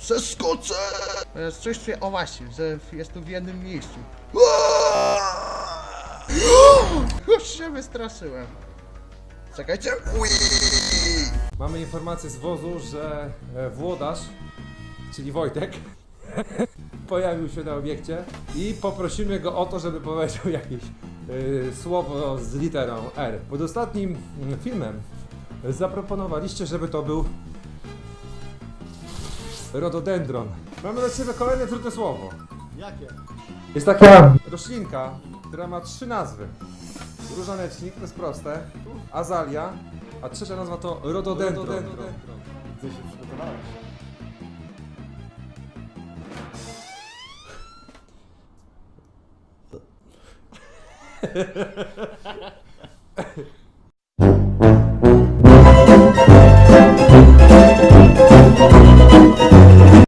Przeskoczę! Teraz coś czuję, o właśnie, że jest tu w jednym miejscu. Już się wystraszyłem. Czekajcie! Ui! Mamy informację z wozu, że e, włodarz, czyli Wojtek, pojawił się na obiekcie i poprosimy go o to, żeby powiedział jakieś e, słowo z literą R. Pod ostatnim mm, filmem zaproponowaliście, żeby to był rododendron. Mamy dla Ciebie kolejne trudne słowo. Jakie? Jest taka roślinka, która ma trzy nazwy. Różanecznik, to jest proste, azalia, a trzecia nazwa to rododendron. Ty się przygotowałeś.